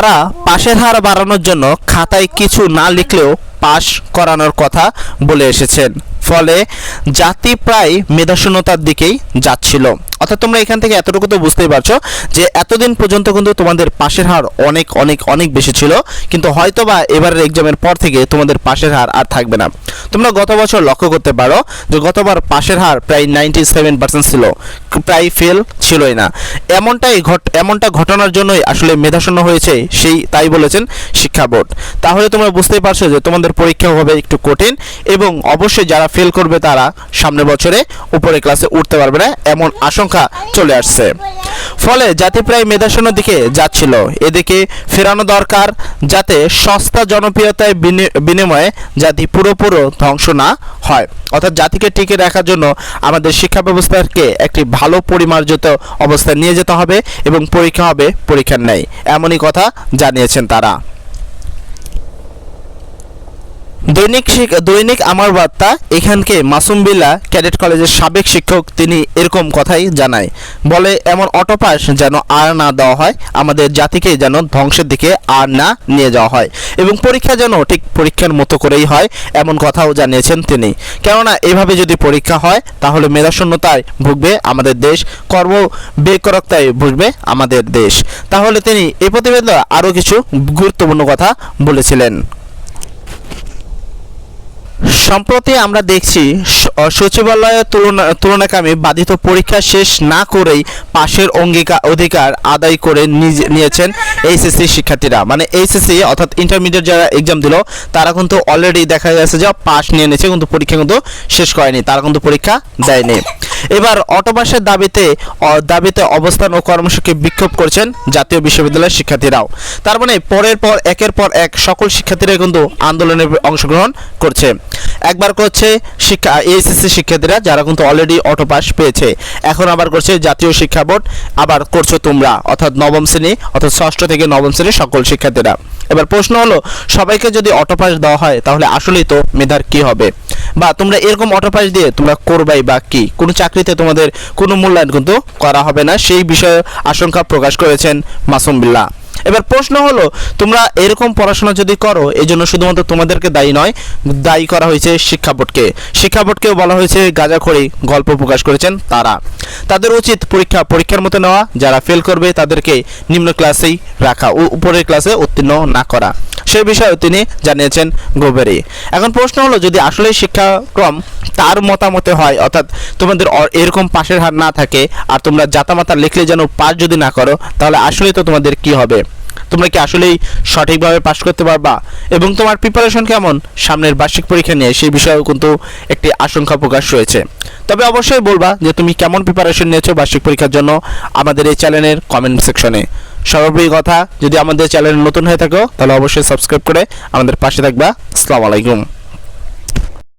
তারা পাশের হার বাড়ানোর জন্য খাতায় কিছু না লিখলেও পাশ করানোর কথা বলে এসেছেন। ফলে জাতি প্রায় মেধাশূন্যতার দিকেই যাচ্ছিল। অর্থাৎ তোমরা এখান থেকে এতটুকু তো বুঝতেই পারছ যে এতদিন পর্যন্ত কিন্তু তোমাদের পাশের হার অনেক অনেক অনেক বেশি ছিল। কিন্তু হয়তো বা এবারের এক্সামের পর থেকে তোমাদের পাশের হার আর থাকবে না। তোমরা গত বছর লক্ষ্য করতে পারো যে গতবার পাশের হার প্রায় নাইনটি সেভেন পার্সেন্ট ছিল। প্রায় ফেল ছিলই না। এমনটাই ঘট, এমনটা ঘটনার জন্যই আসলে মেধাশূন্য হয়েছে সেই, তাই বলেছেন শিক্ষা বোর্ড। তাহলে তোমরা বুঝতেই পারছ যে তোমাদের পরীক্ষা হবে একটু কঠিন এবং অবশ্যই যারা ফেল করবে তারা সামনের বছরে উপরে ক্লাসে উঠতে পারবে না। এমন আশঙ্কা চলে আসছে। ফলে জাতি প্রায় মেধাশূন্য দিকে যাচ্ছিল। এদিকে ফেরানো দরকার যাতে সস্তা জনপ্রিয়তায় বিনিময়ে জাতি পুরোপুরো ধ্বংস না হয়। অর্থাৎ জাতিকে টিকে রাখার জন্য আমাদের শিক্ষা ব্যবস্থাকে একটি ভালো পরিমার্জিত অবস্থায় নিয়ে যেতে হবে এবং পরীক্ষা হবে পরীক্ষার নেই এমনই কথা জানিয়েছেন তারা। দৈনিক দৈনিক আমার বার্তা, এখানকে মাসুম বিল্লা, ক্যাডেট কলেজের সাবেক শিক্ষক, তিনি এরকম কথাই জানায়। বলে, এমন অটোপাস যেন আর না দেওয়া হয়, আমাদের জাতিকে যেন ধ্বংসের দিকে আর না নিয়ে যাওয়া হয় এবং পরীক্ষা যেন ঠিক পরীক্ষার মতো করেই হয়, এমন কথাও জানিয়েছেন তিনি। কেননা, এভাবে যদি পরীক্ষা হয়, তাহলে মেধাশূন্যতায় ভুগবে আমাদের দেশ, কর্ম বেকারত্বায় ভুগবে আমাদের দেশ। তাহলে তিনি এ প্রতিবেদনে আরও কিছু গুরুত্বপূর্ণ কথা বলেছিলেন। সম্প্রতি আমরা দেখছি সচিবালয়ের তুলনা তুলনাকামী বাধিত পরীক্ষা শেষ না করেই পাশের অঙ্গীকার অধিকার আদায় করে নিয়েছেন এইচএসসি শিক্ষার্থীরা। মানে এইচএসসি অর্থাৎ ইন্টারমিডিয়েট যারা এক্সাম দিল, তারা কিন্তু অলরেডি দেখা যাচ্ছে যে পাশ নিয়ে নিয়েছে, কিন্তু পরীক্ষা কিন্তু শেষ করেনি, তারা কিন্তু পরীক্ষা দেয়নি। এবার অটোপাসের দাবিতে দাবিতে অবস্থান ও কর্মসূচি বিক্ষোভ করছেন জাতীয় বিশ্ববিদ্যালয়ের শিক্ষার্থীরাও। তার মানে পরের পর, একের পর এক সকল শিক্ষার্থীরা কিন্তু আন্দোলনে অংশগ্রহণ করছে। একবার করছে শিক্ষা এইচএসসি শিক্ষার্থীরা, যারা কিন্তু অলরেডি অটো পাস পেয়েছে। এখন আবার করছে জাতীয় শিক্ষা বোর্ড, আবার করছ তোমরা। অর্থাৎ নবম শ্রেণি, অর্থাৎ ষষ্ঠ থেকে নবম শ্রেণির সকল শিক্ষার্থীরা। এবার প্রশ্ন হলো, সবাইকে যদি অটোপাস দেওয়া হয়, তাহলে আসলেই তো মেধার কি হবে? বা তোমরা এরকম অটোপাস দিয়ে তোমরা করবাই বা কি? কোনো চাকরিতে তোমাদের কোনো মূল্যায়ন কিন্তু করা হবে না। সেই বিষয়ে আশঙ্কা প্রকাশ করেছেন মাসুম বিল্লাহ। এবার প্রশ্ন হলো, তোমরা এরকম পড়াশোনা যদি করো এই জন্য শুধুমাত্র তোমাদেরকে দায়ী নয়, দায়ী করা হয়েছে শিক্ষা বোর্ডকে। শিক্ষা বোর্ডকেও বলা হয়েছে, গাঁজাখড়ি গল্প প্রকাশ করেছেন তারা। তাদের উচিত পরীক্ষা, পরীক্ষার মতো নেওয়া, যারা ফেল করবে তাদেরকে নিম্ন ক্লাসেই রাখা ও উপরের ক্লাসে উত্তীর্ণ না করা। সেই বিষয়ে তিনি জানিয়েছেন গোবেরি এখন প্রশ্ন হলো, যদি আসলে শিক্ষাক্রম তার মতামতে হয়, অর্থাৎ তোমাদের এরকম পাশের হার না থাকে, আর তোমরা জাতামাতা লিখলে যেন পাস যদি না করো, তাহলে আসলেই তো তোমাদের কি হবে? তোমরা কি আসলেই সঠিকভাবে পাশ করতে পারবা? এবং তোমার প্রিপারেশন কেমন? সামনের বার্ষিক পরীক্ষা নিয়ে সেই বিষয়েও কিন্তু একটি আশঙ্কা প্রকাশ রয়েছে। তবে অবশ্যই বলবা যে তুমি কেমন প্রিপারেশন নিয়েছো বার্ষিক পরীক্ষার জন্য আমাদের এই চ্যানেলের কমেন্ট সেকশনে সর্বোপরি কথা। যদি আমাদের চ্যানেল নতুন হয়ে থাকো, তাহলে অবশ্যই সাবস্ক্রাইব করে আমাদের পাশে থাকবা। আসসালামু আলাইকুম।